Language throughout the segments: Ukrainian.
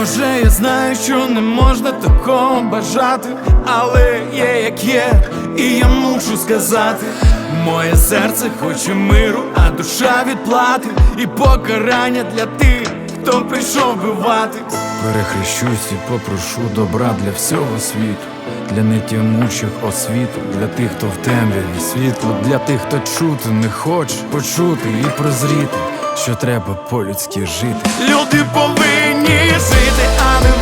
Боже, я знаю, що не можна такого бажати, але є як є, і я мушу сказати, моє серце хоче миру, а душа відплати, і покарання для тих, хто прийшов бивати. Перехрещусь і попрошу добра для всього світу, для нетямучих освіту, для тих, хто в темряві світло, для тих, хто чути не хоче почути і прозріти, що треба по-людськи жити. Люди повинні жити, а не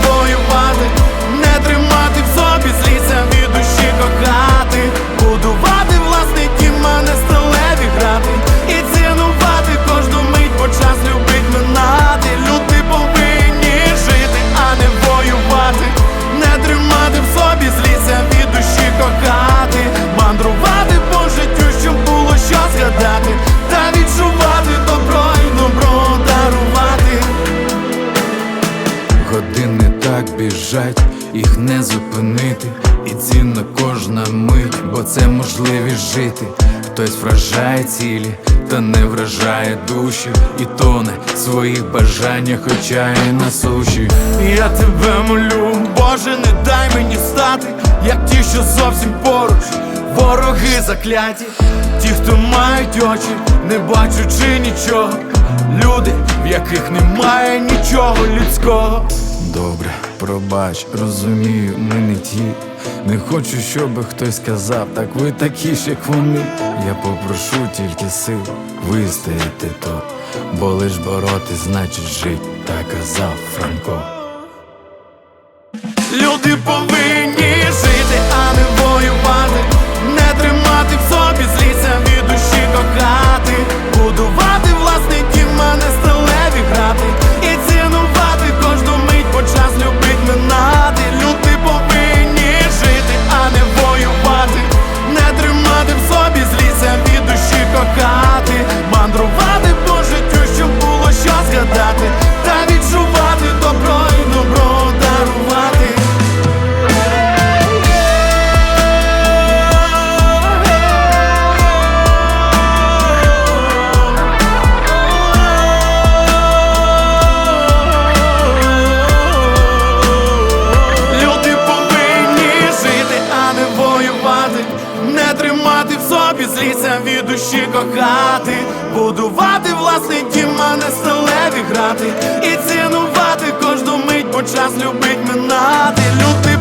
зупинити, і цінна кожна мить, бо це можливість жити. Хтось вражає цілі, та не вражає душі, і тоне в своїх бажаннях, хоча і на суші. Я тебе молю, Боже, не дай мені стати, як ті, що зовсім поруч, вороги закляті, ті, хто мають очі, не бачучи нічого, люди, в яких немає нічого людського. Добре, пробач, розумію, ми не ті. Не хочу, щоб хтось сказав, так ви такі ж, як вони. Я попрошу тільки сил вистояти то, бо лиш бороти, значить жить, так казав Франко. Люди повинні душі кохати, будувати власний дім, а не сталеві грати, і цінувати кожну мить, бо час любить минати. Люди